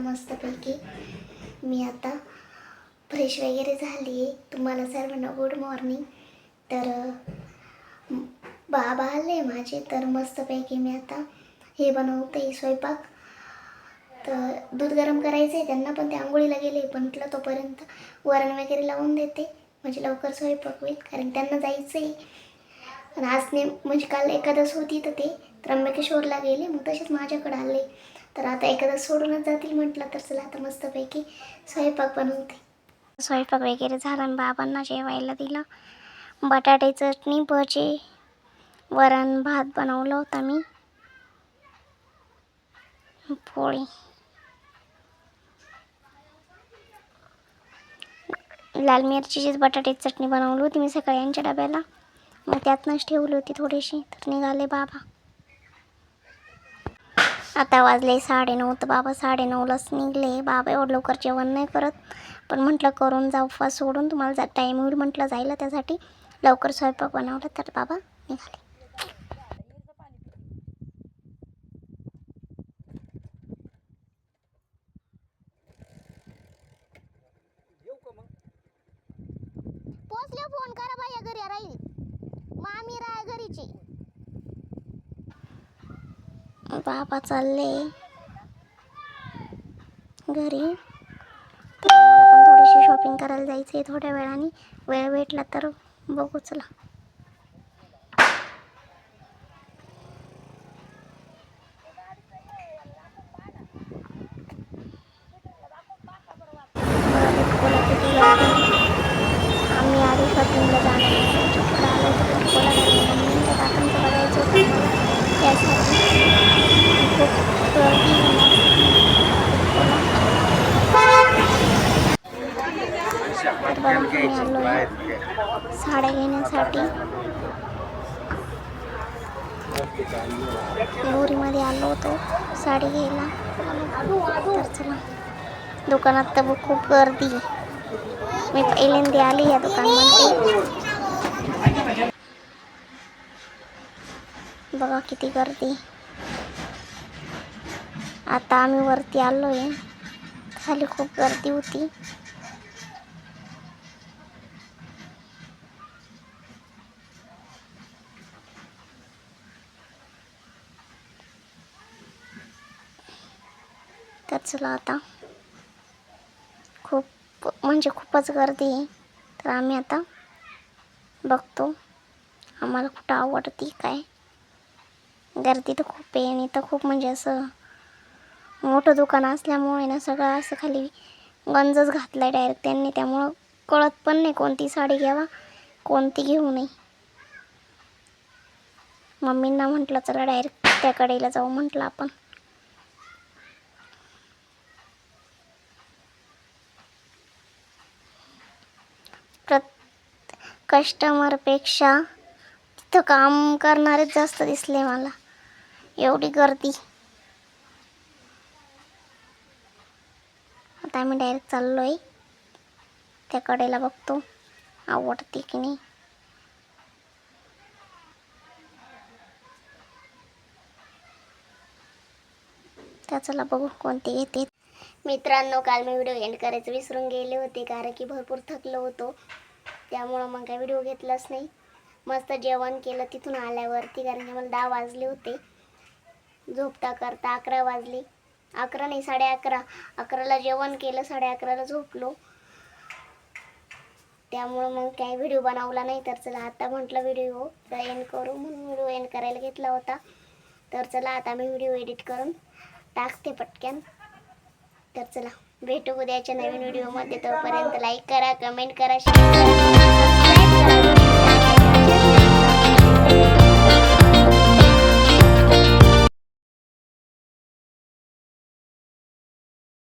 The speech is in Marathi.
मस्तपैकी. मी आता फ्रेश वगैरे झाली आहे तुम्हाला सर्वांना गुड मॉर्निंग तर बाबा आले माझे. तर मस्तपैकी मी आता हे बनवते स्वयंपाक. तर दूध गरम करायचं आहे त्यांना पण ते आंघोळीला गेले पण म्हटलं तोपर्यंत वरण वगैरे लावून देते. म्हणजे लवकर स्वयंपाक होईल कारण त्यांना जायचं आहे आणि आज म्हणजे काल एकादस होती तर ते त्र्यंबकेश्वरला गेले मग तसेच माझ्याकडे आले. तर आता एखादा सोडूनच जातील म्हटलं तर चला आता मस्तपैकी स्वयंपाक बनवते. स्वयंपाक वगैरे झाला आणि बाबांना जेवायला दिलं. बटाटे चटणी भजे वरण भात बनवलं होता मी. पोळी. लाल मिरचीचीच बटाट्याची चटणी बनवली होती मी सकाळी यांच्या डब्याला. मग त्यातनंच ठेवली होती थोडीशी. तर निघाले बाबा. आता वाजले साडेनऊ तर बाबा साडेनऊलाच निघले. बाबा एवढं लवकर जेवण नाही करत. पण म्हटलं करून जाऊ उपवास सोडून. तुम्हाला जा टाईम होईल म्हटलं जायला त्यासाठी. लवकर स्वयंपाक बनवला तर बाबा निघाले. पोचले फोन करा बाया घरी राहील. मामी राय घरीची. बाबा चालले. घरी. तर पण थोडीशी शॉपिंग करायला जायचं आहे थोड्या वेळाने. वेळ भेटला तर बघू चला. आम्ही आधी शॉपिंगला जाणार होतो. चक्कर आलं होतं पण कोणाला नाही. मम्मीच्या काकांचं बघायचं होतं मला. त्यासाठी खूप गर्दी तर बघा आलो आहे साड्या घेण्यासाठी. लोरीमध्ये आलो होतो साडी घ्यायला. तर चला दुकानात तर खूप गर्दी मी पहिल्यांदा आली या दुकानमध्ये. बघा किती गर्दी आता आम्ही वरती आलो आहे खाली खूप गर्दी होती. तर चला आता खूप म्हणजे खूपच गर्दी आहे. तर आम्ही आता बघतो आम्हाला कुठं आवडती काय. गर्दी तर खूप आहे आणि तर खूप म्हणजे असं मोठं दुकान असल्यामुळे ना सगळं असं खाली गंजच घातला आहे डायरेक्ट त्यांनी. त्यामुळं कळत पण नाही कोणती साडी घ्यावा कोणती घेऊ नये. मम्मींना म्हटलं चला डायरेक्ट त्या कडेला जाऊ म्हटलं आपण. कस्टमरपेक्षा तिथं काम करणारेच जास्त दिसले मला. एवढी गर्दी. आता आम्ही डायरेक्ट चाललो आहे त्या कडेला बघतो आवडते की नाही. त्याचला बघू कोणते येते. मित्रांनो काल मी व्हिडिओ एंड करायचं विसरून गेले होते कारण की भरपूर थकलो होतो. त्यामुळं मग काय व्हिडिओ घेतलाच नाही. मस्त जेवण केलं तिथून आल्यावरती कारण की मला दहा वाजले होते. झोपता करता अकरा वाजले. अकरा नाही साडे अकरा. अकराला जेवण केलं साडे अकराला झोपलो. त्यामुळं मग काही व्हिडिओ बनवला नाही. तर चला आता म्हटलं व्हिडिओ एंड करू. म्हणून व्हिडिओ एंड करायला घेतला होता. तर चला आता मी व्हिडिओ एडिट करून टाकते पटक्यान तर चला. भेटू उद्याच्या नवीन व्हिडिओमध्ये. तोपर्यंत लाईक करा कमेंट करा शेअर करा.